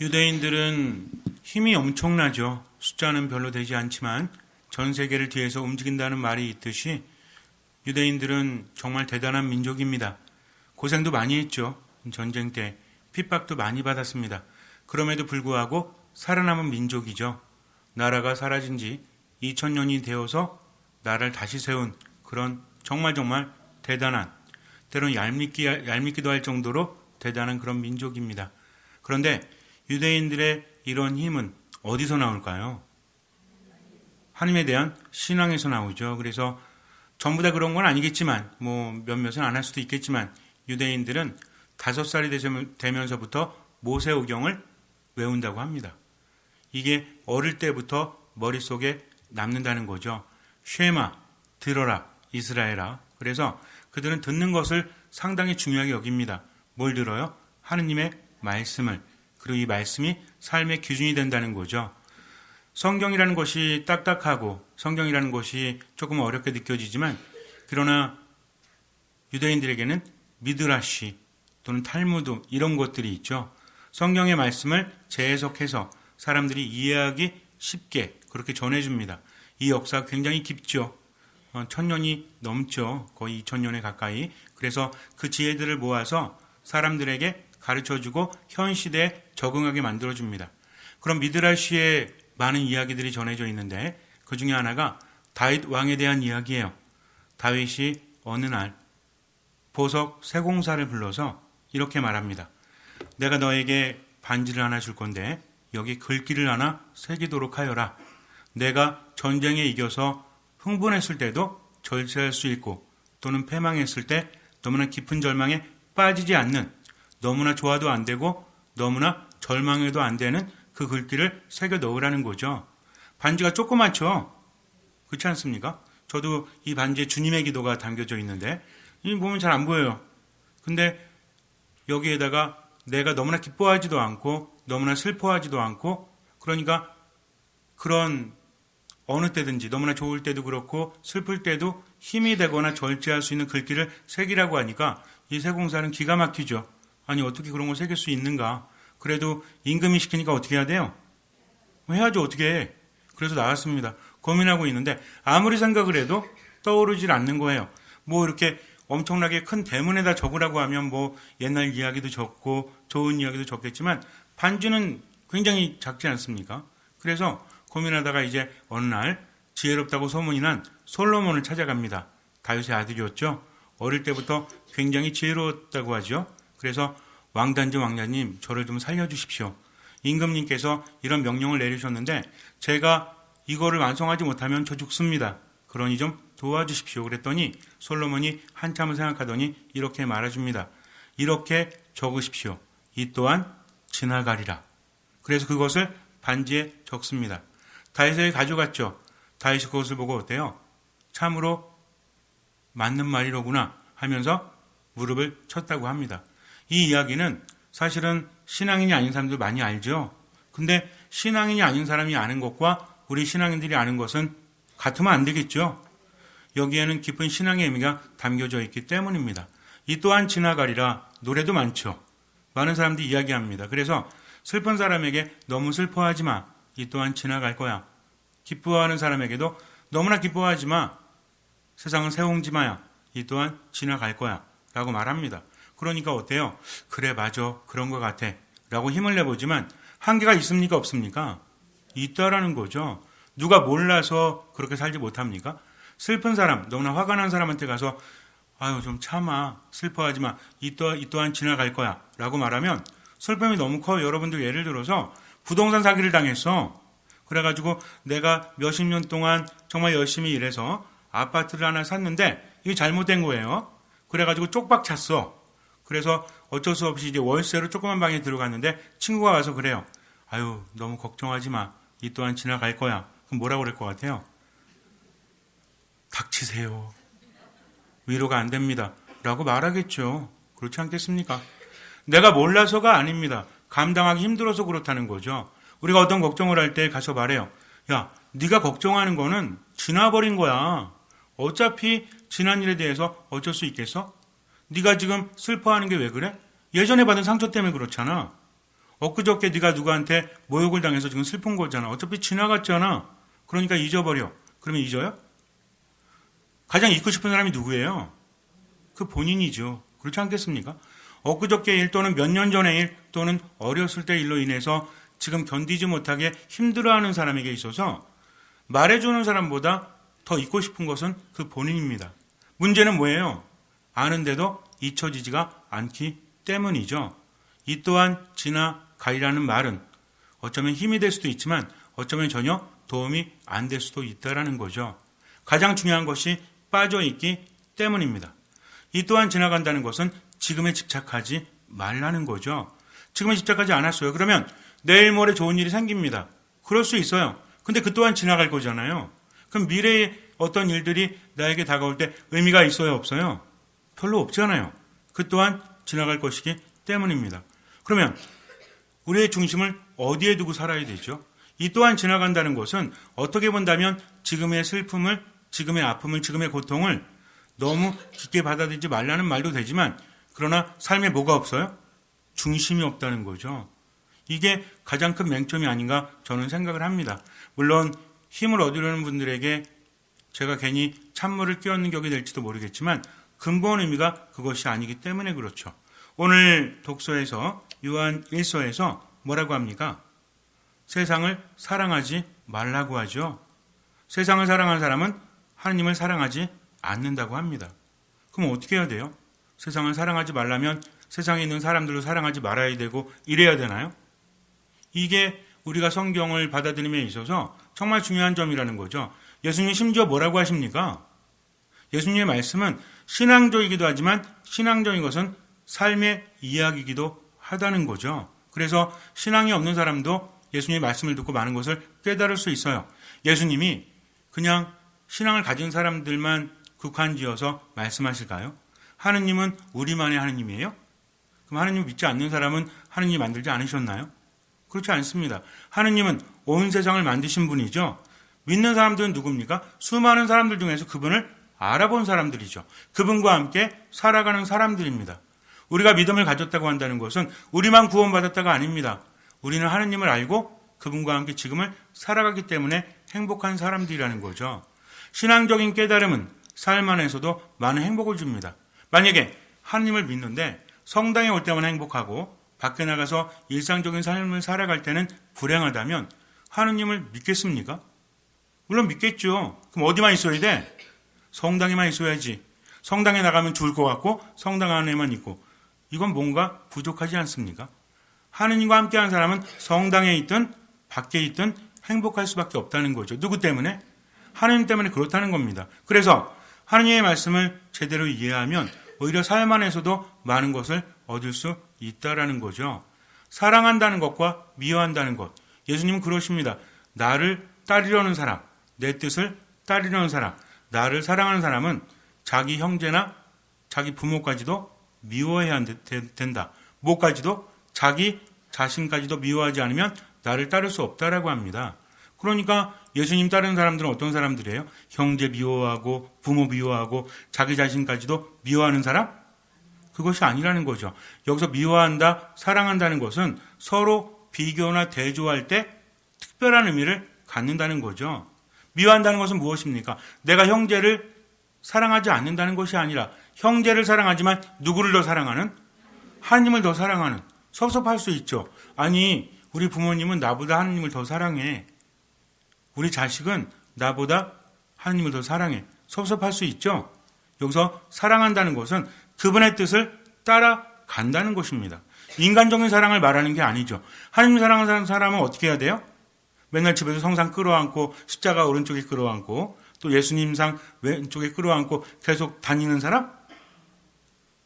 유대인들은 힘이 엄청나죠. 숫자는 별로 되지 않지만 전 세계를 뒤에서 움직인다는 말이 있듯이 유대인들은 정말 대단한 민족입니다. 고생도 많이 했죠. 전쟁 때 핍박도 많이 받았습니다. 그럼에도 불구하고 살아남은 민족이죠. 나라가 사라진 지 2000년이 되어서 나라를 다시 세운 그런 정말 정말 대단한 때론 얄밉기, 얄밉기도 할 정도로 대단한 그런 민족입니다. 그런데 유대인들의 이런 힘은 어디서 나올까요? 하나님에 대한 신앙에서 나오죠. 그래서 전부 다 그런 건 아니겠지만, 뭐 몇몇은 안 할 수도 있겠지만, 유대인들은 다섯 살이 되면서부터 모세오경을 외운다고 합니다. 이게 어릴 때부터 머릿속에 남는다는 거죠. 쉐마, 들어라, 이스라엘아. 그래서 그들은 듣는 것을 상당히 중요하게 여깁니다. 뭘 들어요? 하느님의 말씀을. 그리고 이 말씀이 삶의 기준이 된다는 거죠. 성경이라는 것이 딱딱하고 성경이라는 것이 조금 어렵게 느껴지지만 그러나 유대인들에게는 미드라시 또는 탈무드 이런 것들이 있죠. 성경의 말씀을 재해석해서 사람들이 이해하기 쉽게 그렇게 전해줍니다. 이 역사가 굉장히 깊죠. 어, 천년이 넘죠. 거의 2천년에 가까이. 그래서 그 지혜들을 모아서 사람들에게 가르쳐주고 현 시대에 적응하게 만들어줍니다. 그럼 미드라시에 많은 이야기들이 전해져 있는데 그 중에 하나가 다윗 왕에 대한 이야기예요. 다윗이 어느 날 보석 세공사를 불러서 이렇게 말합니다. 내가 너에게 반지를 하나 줄 건데 여기 글귀를 하나 새기도록 하여라. 내가 전쟁에 이겨서 흥분했을 때도 절제할 수 있고 또는 패망했을 때 너무나 깊은 절망에 빠지지 않는 너무나 좋아도 안 되고 너무나 절망해도 안 되는 그 글귀를 새겨 넣으라는 거죠. 반지가 조그맣죠? 그렇지 않습니까? 저도 이 반지에 주님의 기도가 담겨져 있는데 이 보면 잘 안 보여요. 근데 여기에다가 내가 너무나 기뻐하지도 않고 너무나 슬퍼하지도 않고 그러니까 그런 어느 때든지 너무나 좋을 때도 그렇고 슬플 때도 힘이 되거나 절제할 수 있는 글귀를 새기라고 하니까 이 세공사는 기가 막히죠. 아니 어떻게 그런 걸 새길 수 있는가? 그래도 임금이 시키니까 어떻게 해야 돼요? 해야죠 어떻게 해? 그래서 나왔습니다. 고민하고 있는데 아무리 생각을 해도 떠오르질 않는 거예요. 뭐 이렇게 엄청나게 큰 대문에다 적으라고 하면 뭐 옛날 이야기도 적고 좋은 이야기도 적겠지만 반주는 굉장히 작지 않습니까? 그래서 고민하다가 이제 어느 날 지혜롭다고 소문이 난 솔로몬을 찾아갑니다. 다윗의 아들이었죠. 어릴 때부터 굉장히 지혜로웠다고 하죠. 그래서 왕단지 왕자님 저를 좀 살려주십시오. 임금님께서 이런 명령을 내리셨는데 제가 이거를 완성하지 못하면 저 죽습니다. 그러니 좀 도와주십시오. 그랬더니 솔로몬이 한참을 생각하더니 이렇게 말해줍니다. 이렇게 적으십시오. 이 또한 지나가리라. 그래서 그것을 반지에 적습니다. 다윗에게 가져갔죠. 다윗이 그것을 보고 어때요? 참으로 맞는 말이로구나 하면서 무릎을 쳤다고 합니다. 이 이야기는 사실은 신앙인이 아닌 사람도 많이 알죠. 근데 신앙인이 아닌 사람이 아는 것과 우리 신앙인들이 아는 것은 같으면 안 되겠죠. 여기에는 깊은 신앙의 의미가 담겨져 있기 때문입니다. 이 또한 지나가리라 노래도 많죠. 많은 사람들이 이야기합니다. 그래서 슬픈 사람에게 너무 슬퍼하지 마. 이 또한 지나갈 거야. 기뻐하는 사람에게도 너무나 기뻐하지 마. 세상은 새옹지 마야. 이 또한 지나갈 거야. 라고 말합니다. 그러니까 어때요? 그래, 맞아. 그런 것 같아. 라고 힘을 내보지만 한계가 있습니까? 없습니까? 있다라는 거죠. 누가 몰라서 그렇게 살지 못합니까? 슬픈 사람, 너무나 화가 난 사람한테 가서 아유, 좀 참아. 슬퍼하지 마. 이, 또, 이 또한 지나갈 거야. 라고 말하면 슬픔이 너무 커요. 여러분들 예를 들어서 부동산 사기를 당했어. 그래가지고 내가 몇십 년 동안 정말 열심히 일해서 아파트를 하나 샀는데 이게 잘못된 거예요. 그래가지고 쪽박 찼어. 그래서 어쩔 수 없이 이제 월세로 조그만 방에 들어갔는데 친구가 와서 그래요. 아유, 너무 걱정하지 마. 이 또한 지나갈 거야. 그럼 뭐라고 그럴 것 같아요? 닥치세요. 위로가 안 됩니다. 라고 말하겠죠. 그렇지 않겠습니까? 내가 몰라서가 아닙니다. 감당하기 힘들어서 그렇다는 거죠. 우리가 어떤 걱정을 할 때 가서 말해요. 야, 네가 걱정하는 거는 지나버린 거야. 어차피 지난 일에 대해서 어쩔 수 있겠어? 네가 지금 슬퍼하는 게 왜 그래? 예전에 받은 상처 때문에 그렇잖아. 엊그저께 네가 누구한테 모욕을 당해서 지금 슬픈 거잖아. 어차피 지나갔잖아. 그러니까 잊어버려. 그러면 잊어요? 가장 잊고 싶은 사람이 누구예요? 그 본인이죠. 그렇지 않겠습니까? 엊그저께 일 또는 몇 년 전의 일 또는 어렸을 때 일로 인해서 지금 견디지 못하게 힘들어하는 사람에게 있어서 말해주는 사람보다 더 잊고 싶은 것은 그 본인입니다. 문제는 뭐예요? 아는데도 잊혀지지가 않기 때문이죠. 이 또한 지나가리라는 말은 어쩌면 힘이 될 수도 있지만 어쩌면 전혀 도움이 안 될 수도 있다라는 거죠. 가장 중요한 것이 빠져 있기 때문입니다. 이 또한 지나간다는 것은 지금에 집착하지 말라는 거죠. 지금에 집착하지 않았어요. 그러면 내일 모레 좋은 일이 생깁니다. 그럴 수 있어요. 근데 그 또한 지나갈 거잖아요. 그럼 미래에 어떤 일들이 나에게 다가올 때 의미가 있어요, 없어요? 별로 없잖아요. 그 또한 지나갈 것이기 때문입니다. 그러면 우리의 중심을 어디에 두고 살아야 되죠? 이 또한 지나간다는 것은 어떻게 본다면 지금의 슬픔을, 지금의 아픔을, 지금의 고통을 너무 깊게 받아들이지 말라는 말도 되지만 그러나 삶에 뭐가 없어요? 중심이 없다는 거죠. 이게 가장 큰 맹점이 아닌가 저는 생각을 합니다. 물론 힘을 얻으려는 분들에게 제가 괜히 찬물을 끼얹는 격이 될지도 모르겠지만 근본 의미가 그것이 아니기 때문에 그렇죠. 오늘 독서에서 요한 1서에서 뭐라고 합니까? 세상을 사랑하지 말라고 하죠. 세상을 사랑하는 사람은 하나님을 사랑하지 않는다고 합니다. 그럼 어떻게 해야 돼요? 세상을 사랑하지 말라면 세상에 있는 사람들도 사랑하지 말아야 되고 이래야 되나요? 이게 우리가 성경을 받아들임에 있어서 정말 중요한 점이라는 거죠. 예수님 심지어 뭐라고 하십니까? 예수님의 말씀은 신앙적이기도 하지만 신앙적인 것은 삶의 이야기이기도 하다는 거죠. 그래서 신앙이 없는 사람도 예수님의 말씀을 듣고 많은 것을 깨달을 수 있어요. 예수님이 그냥 신앙을 가진 사람들만 국한지어서 말씀하실까요? 하느님은 우리만의 하느님이에요? 그럼 하느님 믿지 않는 사람은 하느님 만들지 않으셨나요? 그렇지 않습니다. 하느님은 온 세상을 만드신 분이죠. 믿는 사람들은 누굽니까? 수많은 사람들 중에서 그분을 알아본 사람들이죠. 그분과 함께 살아가는 사람들입니다. 우리가 믿음을 가졌다고 한다는 것은 우리만 구원받았다가 아닙니다. 우리는 하느님을 알고 그분과 함께 지금을 살아가기 때문에 행복한 사람들이라는 거죠. 신앙적인 깨달음은 삶 안에서도 많은 행복을 줍니다. 만약에 하느님을 믿는데 성당에 올 때만 행복하고 밖에 나가서 일상적인 삶을 살아갈 때는 불행하다면 하느님을 믿겠습니까? 물론 믿겠죠. 그럼 어디만 있어야 돼? 성당에만 있어야지. 성당에 나가면 죽을 것 같고 성당 안에만 있고 이건 뭔가 부족하지 않습니까? 하느님과 함께한 사람은 성당에 있든 밖에 있든 행복할 수밖에 없다는 거죠. 누구 때문에? 하느님 때문에 그렇다는 겁니다. 그래서 하느님의 말씀을 제대로 이해하면 오히려 삶 안에서도 많은 것을 얻을 수 있다라는 거죠. 사랑한다는 것과 미워한다는 것. 예수님은 그러십니다. 나를 따르려는 사람, 내 뜻을 따르려는 사람, 나를 사랑하는 사람은 자기 형제나 자기 부모까지도 미워해야 된다. 뭐까지도 자기 자신까지도 미워하지 않으면 나를 따를 수 없다라고 합니다. 그러니까 예수님 따르는 사람들은 어떤 사람들이에요? 형제 미워하고 부모 미워하고 자기 자신까지도 미워하는 사람? 그것이 아니라는 거죠. 여기서 미워한다, 사랑한다는 것은 서로 비교나 대조할 때 특별한 의미를 갖는다는 거죠. 미워한다는 것은 무엇입니까? 내가 형제를 사랑하지 않는다는 것이 아니라 형제를 사랑하지만 누구를 더 사랑하는? 하나님을 더 사랑하는. 섭섭할 수 있죠. 아니, 우리 부모님은 나보다 하나님을 더 사랑해. 우리 자식은 나보다 하나님을 더 사랑해. 섭섭할 수 있죠. 여기서 사랑한다는 것은 그분의 뜻을 따라간다는 것입니다. 인간적인 사랑을 말하는 게 아니죠. 하나님 사랑하는 사람은 어떻게 해야 돼요? 맨날 집에서 성상 끌어안고 십자가 오른쪽에 끌어안고 또 예수님상 왼쪽에 끌어안고 계속 다니는 사람?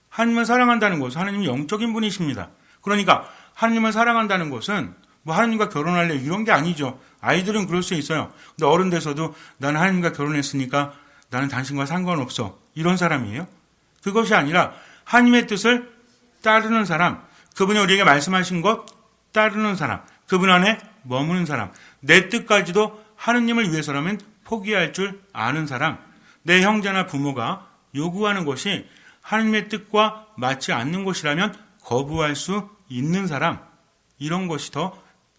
하나님을 사랑한다는 것은 하나님이 영적인 분이십니다. 그러니까 하나님을 사랑한다는 것은 뭐 하나님과 결혼할래 이런 게 아니죠. 아이들은 그럴 수 있어요. 근데 어른 돼서도 나는 하나님과 결혼했으니까 나는 당신과 상관없어. 이런 사람이에요. 그것이 아니라 하나님의 뜻을 따르는 사람, 그분이 우리에게 말씀하신 것 따르는 사람, 그분 안에 머무는 사람, 내 뜻까지도 하느님을 위해서라면 포기할 줄 아는 사람, 내 형제나 부모가 요구하는 것이 하느님의 뜻과 맞지 않는 것이라면 거부할 수 있는 사람, 이런 것이 더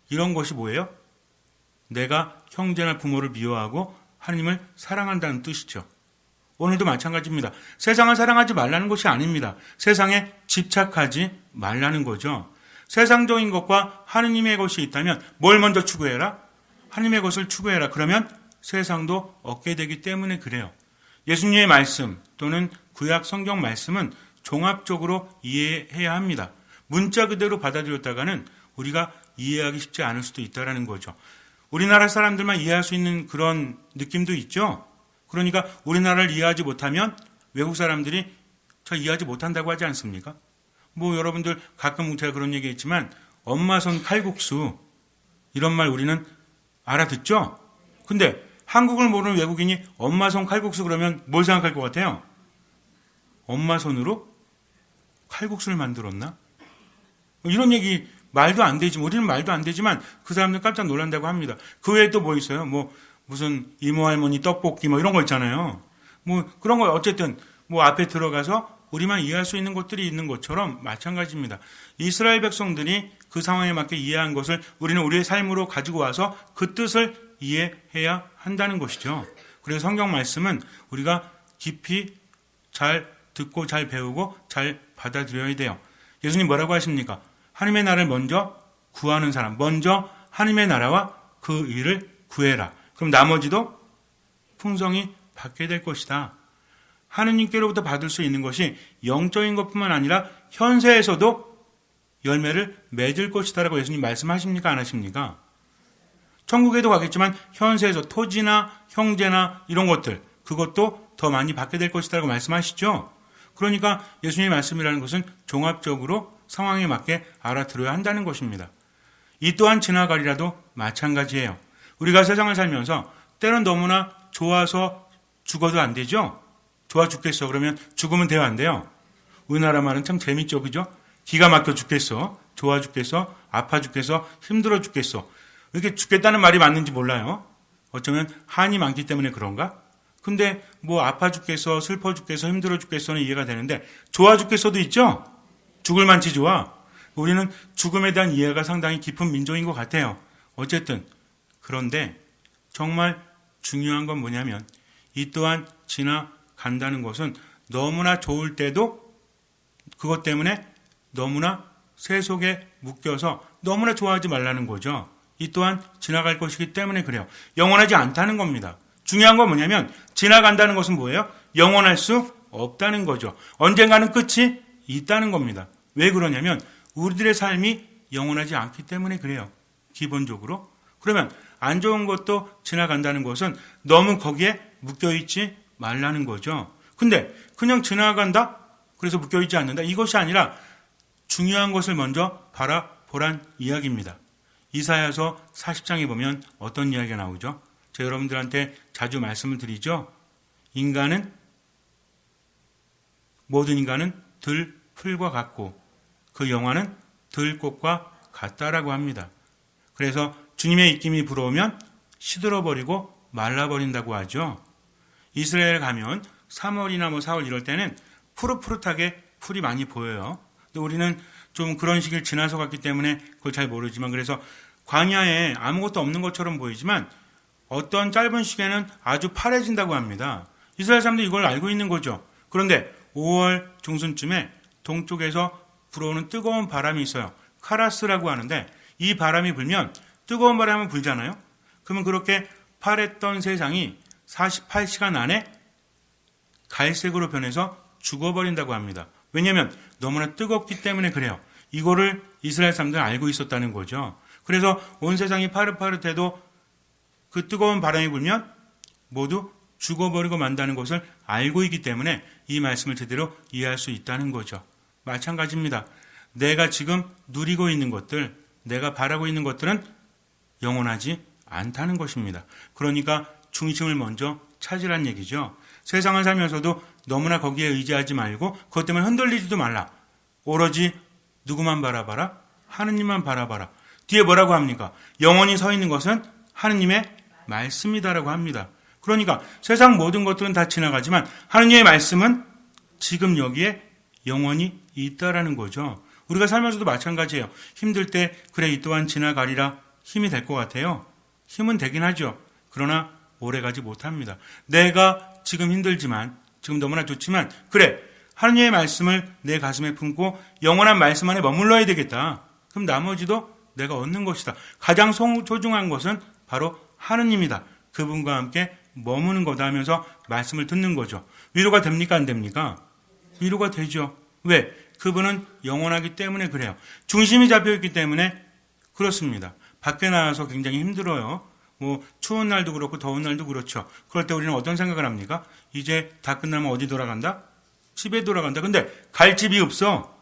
이런 것이 뭐예요? 내가 형제나 부모를 미워하고 하나님을 사랑한다는 뜻이죠. 오늘도 마찬가지입니다. 세상을 사랑하지 말라는 것이 아닙니다. 세상에 집착하지 말라는 거죠. 세상적인 것과 하느님의 것이 있다면 뭘 먼저 추구해라? 하나님의 것을 추구해라. 그러면 세상도 얻게 되기 때문에 그래요. 예수님의 말씀 또는 구약 성경 말씀은 종합적으로 이해해야 합니다. 문자 그대로 받아들였다가는 우리가 이해하기 쉽지 않을 수도 있다라는 거죠. 우리나라 사람들만 이해할 수 있는 그런 느낌도 있죠. 그러니까 우리나라를 이해하지 못하면 외국 사람들이 저 이해하지 못한다고 하지 않습니까? 뭐 여러분들 가끔 제가 그런 얘기 했지만 엄마 손 칼국수 이런 말 우리는 알아듣죠? 근데 한국을 모르는 외국인이 엄마 손 칼국수 그러면 뭘 생각할 것 같아요? 엄마 손으로 칼국수를 만들었나? 뭐 이런 얘기 말도 안 되지. 우리는 말도 안 되지만 그 사람들 깜짝 놀란다고 합니다. 그 외에 또 뭐 있어요? 뭐 무슨 이모 할머니 떡볶이 뭐 이런 거 있잖아요. 뭐 그런 거 어쨌든 뭐 앞에 들어가서 우리만 이해할 수 있는 것들이 있는 것처럼 마찬가지입니다. 이스라엘 백성들이 그 상황에 맞게 이해한 것을 우리는 우리의 삶으로 가지고 와서 그 뜻을 이해해야 한다는 것이죠. 그래서 성경 말씀은 우리가 깊이 잘 듣고 잘 배우고 잘 받아들여야 돼요. 예수님 뭐라고 하십니까? 하나님의 나라를 먼저 구하는 사람, 먼저 하나님의 나라와 그 일을 구해라. 그럼 나머지도 풍성이 받게 될 것이다. 하느님께로부터 받을 수 있는 것이 영적인 것뿐만 아니라 현세에서도 열매를 맺을 것이다라고 예수님 말씀하십니까? 안 하십니까? 천국에도 가겠지만 현세에서 토지나 형제나 이런 것들 그것도 더 많이 받게 될 것이다라고 말씀하시죠. 그러니까 예수님의 말씀이라는 것은 종합적으로 상황에 맞게 알아들어야 한다는 것입니다. 이 또한 지나가리라도 마찬가지예요. 우리가 세상을 살면서 때론 너무나 좋아서 죽어도 안 되죠? 좋아 죽겠어. 그러면 죽으면 돼요? 우리나라 말은 참 재밌죠, 그죠? 기가 막혀 죽겠어. 좋아 죽겠어. 아파 죽겠어. 힘들어 죽겠어. 이렇게 죽겠다는 말이 맞는지 몰라요. 어쩌면 한이 많기 때문에 그런가? 근데 뭐 아파 죽겠어, 슬퍼 죽겠어, 힘들어 죽겠어는 이해가 되는데 좋아 죽겠어도 있죠? 죽을 만치 좋아. 우리는 죽음에 대한 이해가 상당히 깊은 민족인 것 같아요. 어쨌든 그런데 정말 중요한 건 뭐냐면 이 또한 지나 간다는 것은 너무나 좋을 때도 그것 때문에 너무나 새 속에 묶여서 너무나 좋아하지 말라는 거죠. 이 또한 지나갈 것이기 때문에 그래요. 영원하지 않다는 겁니다. 중요한 건 뭐냐면 지나간다는 것은 뭐예요? 영원할 수 없다는 거죠. 언젠가는 끝이 있다는 겁니다. 왜 그러냐면 우리들의 삶이 영원하지 않기 때문에 그래요. 기본적으로. 그러면 안 좋은 것도 지나간다는 것은 너무 거기에 묶여 있지 말라는 거죠. 근데 그냥 지나간다? 그래서 묶여 있지 않는다? 이것이 아니라 중요한 것을 먼저 바라보란 이야기입니다. 이사야서 40장에 보면 어떤 이야기가 나오죠? 저 여러분들한테 자주 말씀을 드리죠. 인간은 모든 인간은 들 풀과 같고 그 영화는 들꽃과 같다라고 합니다. 그래서 주님의 입김이 불어오면 시들어버리고 말라버린다고 하죠. 이스라엘 가면 3월이나 뭐 4월 이럴 때는 푸릇푸릇하게 풀이 많이 보여요. 근데 우리는 좀 그런 시기를 지나서 갔기 때문에 그걸 잘 모르지만 그래서 광야에 아무것도 없는 것처럼 보이지만 어떤 짧은 시기에는 아주 파래진다고 합니다. 이스라엘 사람들이 이걸 알고 있는 거죠. 그런데 5월 중순쯤에 동쪽에서 불어오는 뜨거운 바람이 있어요. 카라스라고 하는데 이 바람이 불면 뜨거운 바람은 불잖아요. 그러면 그렇게 파랬던 세상이 48시간 안에 갈색으로 변해서 죽어버린다고 합니다. 왜냐하면 너무나 뜨겁기 때문에 그래요. 이거를 이스라엘 사람들은 알고 있었다는 거죠. 그래서 온 세상이 파릇파릇해도 그 뜨거운 바람이 불면 모두 죽어버리고 만다는 것을 알고 있기 때문에 이 말씀을 제대로 이해할 수 있다는 거죠. 마찬가지입니다. 내가 지금 누리고 있는 것들, 내가 바라고 있는 것들은 영원하지 않다는 것입니다. 그러니까 중심을 먼저 찾으란 얘기죠. 세상을 살면서도 너무나 거기에 의지하지 말고 그것 때문에 흔들리지도 말라. 오로지 누구만 바라봐라? 하느님만 바라봐라. 뒤에 뭐라고 합니까? 영원히 서 있는 것은 하느님의 말씀이다라고 합니다. 그러니까 세상 모든 것들은 다 지나가지만 하느님의 말씀은 지금 여기에 영원히 있다라는 거죠. 우리가 살면서도 마찬가지예요. 힘들 때 그래 이 또한 지나가리라 힘이 될 것 같아요. 힘은 되긴 하죠. 그러나 오래가지 못합니다. 내가 지금 힘들지만 지금 너무나 좋지만 그래 하느님의 말씀을 내 가슴에 품고 영원한 말씀 안에 머물러야 되겠다. 그럼 나머지도 내가 얻는 것이다. 가장 소- 소중한 것은 바로 하느님이다. 그분과 함께 머무는 거다 하면서 말씀을 듣는 거죠. 위로가 됩니까 안 됩니까? 위로가 되죠. 왜? 그분은 영원하기 때문에 그래요. 중심이 잡혀 있기 때문에 그렇습니다. 밖에 나와서 굉장히 힘들어요. 뭐 추운 날도 그렇고 더운 날도 그렇죠. 그럴 때 우리는 어떤 생각을 합니까? 이제 다 끝나면 어디 돌아간다? 집에 돌아간다. 근데 갈 집이 없어.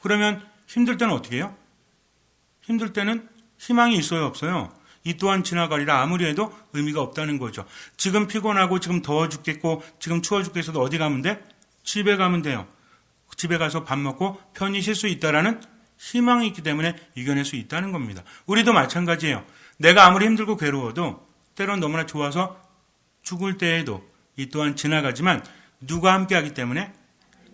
그러면 힘들 때는 어떻게 해요? 힘들 때는 희망이 있어요, 없어요? 이 또한 지나가리라 아무리 해도 의미가 없다는 거죠. 지금 피곤하고 지금 더워 죽겠고 지금 추워 죽겠어도 어디 가면 돼? 집에 가면 돼요. 집에 가서 밥 먹고 편히 쉴 수 있다라는 희망이 있기 때문에 이겨낼 수 있다는 겁니다. 우리도 마찬가지예요. 내가 아무리 힘들고 괴로워도 때론 너무나 좋아서 죽을 때에도 이 또한 지나가지만 누가 함께 하기 때문에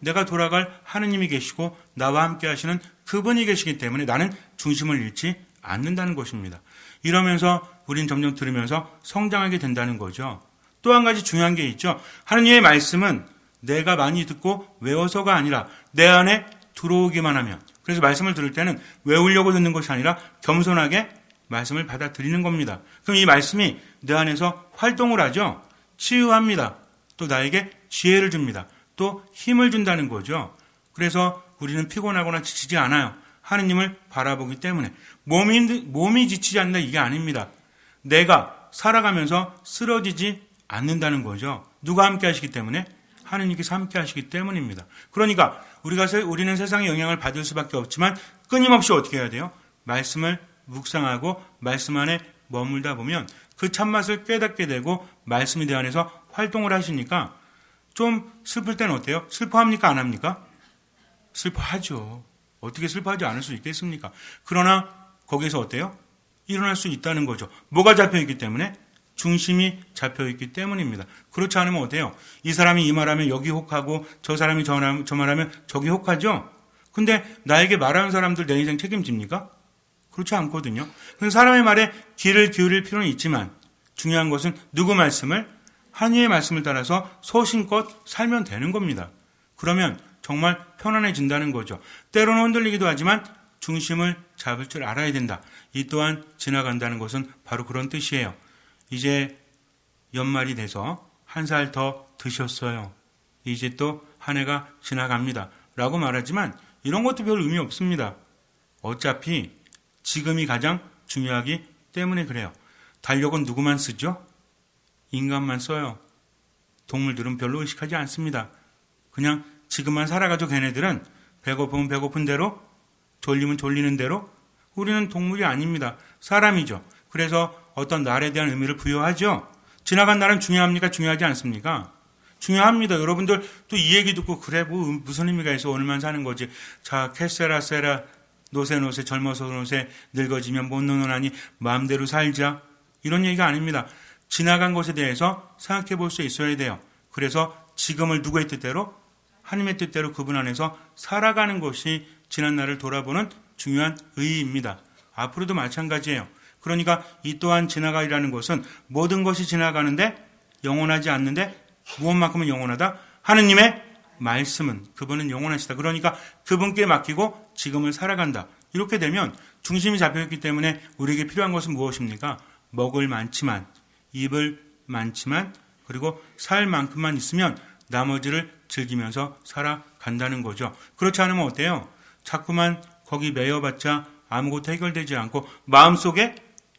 내가 돌아갈 하느님이 계시고 나와 함께 하시는 그분이 계시기 때문에 나는 중심을 잃지 않는다는 것입니다. 이러면서 우린 점점 들으면서 성장하게 된다는 거죠. 또 한 가지 중요한 게 있죠. 하느님의 말씀은 내가 많이 듣고 외워서가 아니라 내 안에 들어오기만 하면 그래서 말씀을 들을 때는 외우려고 듣는 것이 아니라 겸손하게 말씀을 받아들이는 겁니다. 그럼 이 말씀이 내 안에서 활동을 하죠. 치유합니다. 또 나에게 지혜를 줍니다. 또 힘을 준다는 거죠. 그래서 우리는 피곤하거나 지치지 않아요. 하느님을 바라보기 때문에 몸이 몸이 지치지 않는다 이게 아닙니다. 내가 살아가면서 쓰러지지 않는다는 거죠. 누가 함께 하시기 때문에 하느님께서 함께 하시기 때문입니다. 그러니까 우리가 세- 우리는 세상의 영향을 받을 수밖에 없지만 끊임없이 어떻게 해야 돼요? 말씀을 묵상하고 말씀 안에 머물다 보면 그 참맛을 깨닫게 되고 내 안에서 활동을 하시니까 좀 슬플 때는 어때요? 슬퍼합니까? 안 합니까? 슬퍼하죠. 어떻게 슬퍼하지 않을 수 있겠습니까? 그러나 거기서 어때요? 일어날 수 있다는 거죠. 뭐가 잡혀 있기 때문에 중심이 잡혀 있기 때문입니다. 그렇지 않으면 어때요? 이 사람이 이 말하면 여기 혹하고 저 사람이 저 말하면 저기 혹하죠? 근데 나에게 말하는 사람들 내 인생 책임집니까? 그렇지 않거든요. 그래서 사람의 말에 귀를 기울일 필요는 있지만 중요한 것은 누구 말씀을 하느님의 말씀을 따라서 소신껏 살면 되는 겁니다. 그러면 정말 편안해진다는 거죠. 때로는 흔들리기도 하지만 중심을 잡을 줄 알아야 된다. 이 또한 지나간다는 것은 바로 그런 뜻이에요. 이제 연말이 돼서 한 살 더 드셨어요. 이제 또 한 해가 지나갑니다. 라고 말하지만 이런 것도 별 의미 없습니다. 어차피 지금이 가장 중요하기 때문에 그래요. 달력은 누구만 쓰죠? 인간만 써요. 동물들은 별로 의식하지 않습니다. 그냥 지금만 살아가죠. 걔네들은 배고프면 배고픈 대로, 졸리면 졸리는 대로. 우리는 동물이 아닙니다. 사람이죠. 그래서 어떤 날에 대한 의미를 부여하죠. 지나간 날은 중요합니까? 중요하지 않습니까? 중요합니다. 여러분들 또 이 얘기 듣고 그래 뭐 무슨 의미가 있어 오늘만 사는 거지. 자 캐세라 세라 노세 노세 젊어서 노세 늙어지면 못 노노나니 마음대로 살자 이런 얘기가 아닙니다. 지나간 것에 대해서 생각해 볼 수 있어야 돼요. 그래서 지금을 누구의 뜻대로 하나님의 뜻대로 그분 안에서 살아가는 것이 지난 날을 돌아보는 중요한 의의입니다. 앞으로도 마찬가지예요. 그러니까 이 또한 지나가리라는 것은 모든 것이 지나가는데 영원하지 않는데 무엇만큼은 영원하다? 하느님의 말씀은 그분은 영원하시다. 그러니까 그분께 맡기고 지금을 살아간다. 이렇게 되면 중심이 잡혀있기 때문에 우리에게 필요한 것은 무엇입니까? 먹을 많지만 입을 많지만 그리고 살 만큼만 있으면 나머지를 즐기면서 살아간다는 거죠. 그렇지 않으면 어때요? 자꾸만 거기 매여봤자 아무것도 해결되지 않고 마음 속에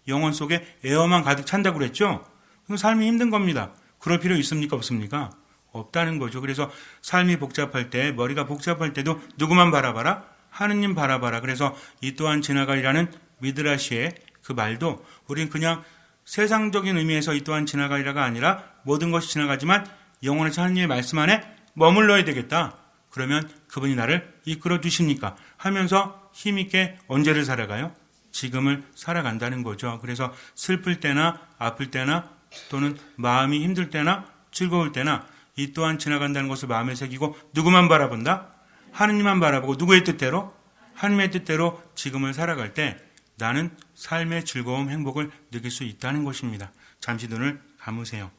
영혼 속에 에어만 가득 찬다고 그랬죠? 그럼 삶이 힘든 겁니다. 그럴 필요 있습니까? 없습니까? 없다는 거죠. 그래서 삶이 복잡할 때, 머리가 복잡할 때도 누구만 바라봐라? 하느님 바라봐라. 그래서 이 또한 지나가리라는 미드라시의 그 말도 우린 그냥 세상적인 의미에서 이 또한 지나가리라가 아니라 모든 것이 지나가지만 영원한 하느님의 말씀 안에 머물러야 되겠다. 그러면 그분이 나를 이끌어 주십니까? 하면서 힘있게 언제를 살아가요? 지금을 살아간다는 거죠. 그래서 슬플 때나 아플 때나 또는 마음이 힘들 때나 즐거울 때나 이 또한 지나간다는 것을 마음에 새기고 누구만 바라본다? 하느님만 바라보고 누구의 뜻대로? 하나님의 뜻대로 지금을 살아갈 때 나는 삶의 즐거움, 행복을 느낄 수 있다는 것입니다. 잠시 눈을 감으세요.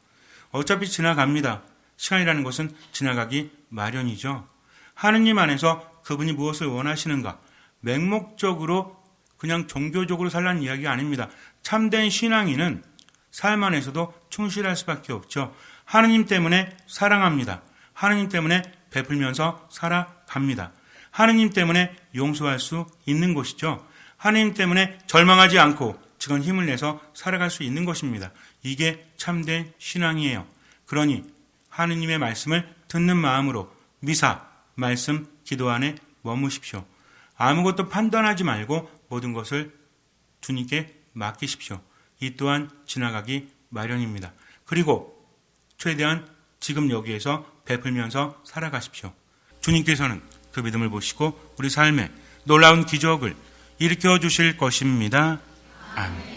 어차피 지나갑니다. 시간이라는 것은 지나가기 마련이죠. 하느님 안에서 그분이 무엇을 원하시는가? 맹목적으로 그냥 종교적으로 살라는 이야기가 아닙니다. 참된 신앙인은 삶 안에서도 충실할 수밖에 없죠. 하느님 때문에 사랑합니다. 하느님 때문에 베풀면서 살아 갑니다. 하느님 때문에 용서할 수 있는 것이죠. 하느님 때문에 절망하지 않고 지금 힘을 내서 살아갈 수 있는 것입니다. 이게 참된 신앙이에요. 그러니 하느님의 말씀을 듣는 마음으로 미사, 말씀, 기도 안에 머무십시오. 아무것도 판단하지 말고 모든 것을 주님께 맡기십시오. 이 또한 지나가기 마련입니다. 그리고 최대한 지금 여기에서 베풀면서 살아가십시오. 주님께서는 그 믿음을 보시고 우리 삶에 놀라운 기적을 일으켜 주실 것입니다. 아멘.